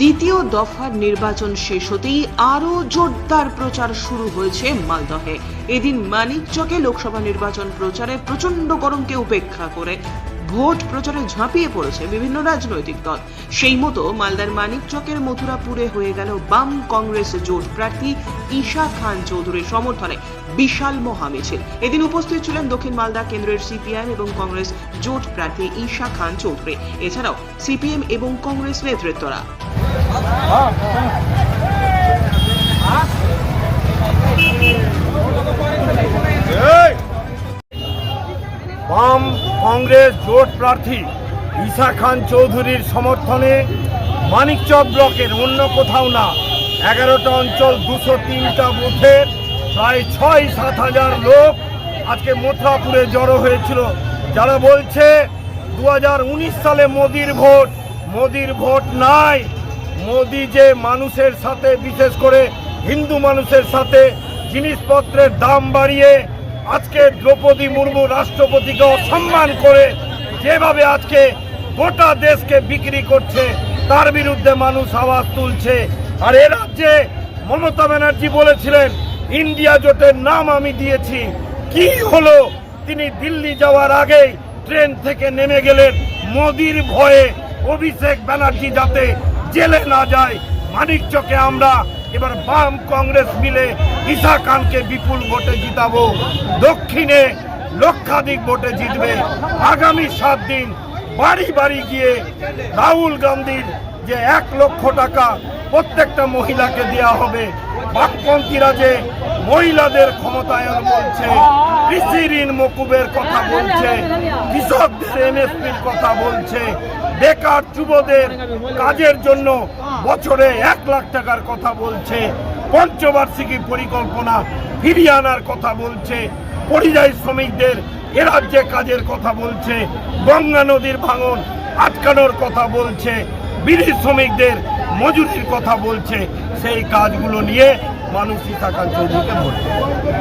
দ্বিতীয় দফার নির্বাচন শেষ হতেই আরও জোরদার প্রচার শুরু হয়েছে মালদহে। এদিন মানিকচকে লোকসভা নির্বাচন প্রচারে প্রচণ্ড গরমকে উপেক্ষা করে ভোট প্রচারে ঝাঁপিয়ে পড়েছে বিভিন্ন রাজনৈতিক দল। সেই মতো মালদার মানিকচকের মথুরাপুরে হয়ে গেল বাম কংগ্রেস জোট প্রার্থী ঈশা খান চৌধুরীর সমর্থনে বিশাল মহামিছিল। এদিন উপস্থিত ছিলেন দক্ষিণ মালদা কেন্দ্রের সিপিআইএম এবং কংগ্রেস জোট প্রার্থী ঈশা খান চৌধুরী। এছাড়াও সিপিএম এবং কংগ্রেস নেতৃত্বরা। বাম কংগ্রেস জোট প্রার্থী ঈশা খান চৌধুরীর সমর্থনে মানিকচক ব্লকের অন্য কোথাও না। এগারোটা অঞ্চল, দুশো তিনটা বুথের প্রায় ছয়, সাত হাজার লোক আজকে মথুরাপুরে জড়ো হয়েছিল। যারা বলছে দু হাজার উনিশ সালে মোদির ভোট মোদির ভোট নাই। মোদি যে মানুষের সাথে, বিশেষ করে হিন্দু মানুষের সাথে জিনিসপত্রের দাম বাড়িয়ে আজকে দ্রৌপদী মুর্মু রাষ্ট্রপতিকে অসম্মান করে যেভাবে আজকে গোটা দেশকে বিক্রি করছে, তার বিরুদ্ধে মানুষ আওয়াজ তুলছে। আর এ রাজ্যে মমতা ব্যানার্জি বলেছিলেন, ইন্ডিয়া জোটের নাম আমি দিয়েছি। কি হলো? তিনি দিল্লি যাওয়ার আগেই ট্রেন থেকে নেমে গেলেন। মোদির ভয়ে অভিষেক ব্যানার্জি যাতে জেলে না যায় মানিকচকে আমরা এবার বাম কংগ্রেস মিলে ঈশা খানকে বিপুল ভোটে জিতাবো। দক্ষিণে লক্ষাধিক ভোটে জিতবে। আগামী সাত দিন বাড়ি বাড়ি গিয়ে রাহুল গান্ধীর যে এক লক্ষ টাকা প্রত্যেকটা মহিলাকে দেওয়া হবে, বামপন্থীরা যে মহিলাদের ক্ষমতায়ন বলছে, কৃষি ঋণ মকুবের কথা বলছে, কৃষকদের এমএসপির কথা বলছে, বেকার যুবদের কাজের জন্য বছরে এক লাখ টাকার কথা বলছে, পঞ্চবার্ষিকী পরিকল্পনা ফিরিয়ে আনার কথা বলছে, পরিযায়ী শ্রমিকদের এ রাজ্যে কাজের কথা বলছে, গঙ্গা নদীর ভাঙন আটকানোর কথা বলছে বিড়ি শ্রমিকদের মজুরির কথা বলছে, সেই কাজগুলো নিয়ে মানুষ ইসাকান চৌধুরীকে দেবে।